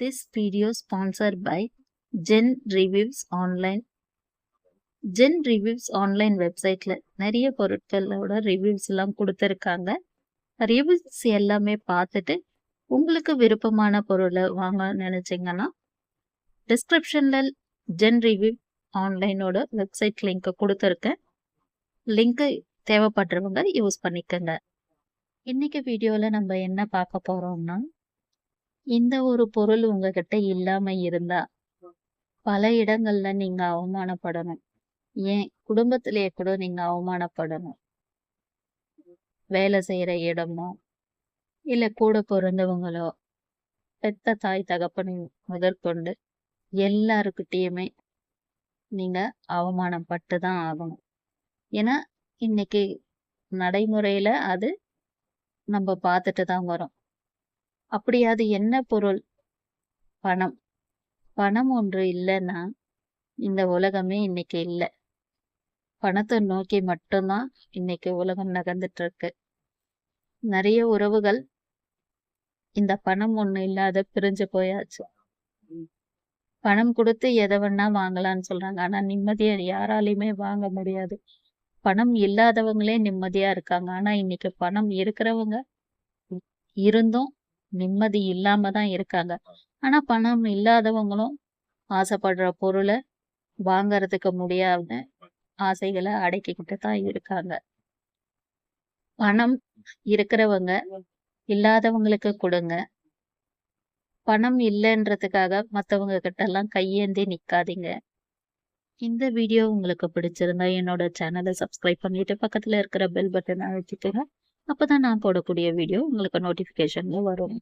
This video sponsored by Gen Reviews Online. Gen Reviews Online வெப்சைட்டில் நிறைய பொருட்களோட reviews எல்லாம் கொடுத்துருக்காங்க. ரிவ்யூஸ் எல்லாமே பார்த்துட்டு உங்களுக்கு விருப்பமான பொருளை வாங்க நினச்சிங்கன்னா டிஸ்கிரிப்ஷனில் ஜென் ரிவ்யூ ஆன்லைனோட வெப்சைட் லிங்க் கொடுத்துருக்கேன். லிங்க்கு தேவைப்படுறவங்க யூஸ் பண்ணிக்கோங்க. இன்றைக்கி வீடியோவில் நம்ம என்ன பார்க்க போகிறோம்னா இந்த ஒரு பொருள் உங்ககிட்ட இல்லாம இருந்தா பல இடங்கள்ல நீங்க அவமானப்படணும். ஏன்? குடும்பத்திலேயே கூட நீங்க அவமானப்படணும். வேலை செய்யற இடமோ இல்ல கூட பிறந்தவங்களோ பெத்த தாய் தகப்பனை முதற்கொண்டு எல்லாருக்கிட்டேயுமே நீங்க அவமானப்பட்டு தான் ஆகணும். ஏன்னா இன்னைக்கு நடைமுறையில அது நம்ம பார்த்துட்டு தான் வரோம் அப்படி அது என்ன பொருள்? பணம். பணம் ஒன்று இல்லைன்னா இந்த உலகமே இன்னைக்கு இல்லை. பணத்தை நோக்கி மட்டும்தான் இன்னைக்கு உலகம் நகர்ந்துட்டு இருக்கு நிறைய உறவுகள் இந்த பணம் ஒண்ணு இல்லாத பிரிஞ்சு போயாச்சு. பணம் கொடுத்து எதை வேணா வாங்கலாம்னு சொல்றாங்க. ஆனா நிம்மதியை யாராலையுமே வாங்க முடியாது. பணம் இல்லாதவங்களே நிம்மதியா இருக்காங்க. ஆனா இன்னைக்கு பணம் இருக்கிறவங்க இருந்தும் நிம்மதி இல்லாம தான் இருக்காங்க. ஆனா பணம் இல்லாதவங்களும் ஆசைப்படுற பொருளை வாங்கறதுக்கு முடியாத ஆசைகளை அடக்கிக்கிட்டு தான் இருக்காங்க. பணம் இருக்கிறவங்க இல்லாதவங்களுக்கு கொடுங்க. பணம் இல்லைன்றதுக்காக மத்தவங்க கிட்ட எல்லாம் கையேந்தி நிக்காதீங்க. இந்த வீடியோ உங்களுக்கு பிடிச்சிருந்தா என்னோட சேனலை சப்ஸ்கிரைப் பண்ணிட்டு பக்கத்துல இருக்கிற பெல் பட்டனை அழுத்திக்கோங்க. அப்பதான் நான் போடக்கூடிய வீடியோ உங்களுக்கு நோட்டிஃபிகேஷனில் வரும்.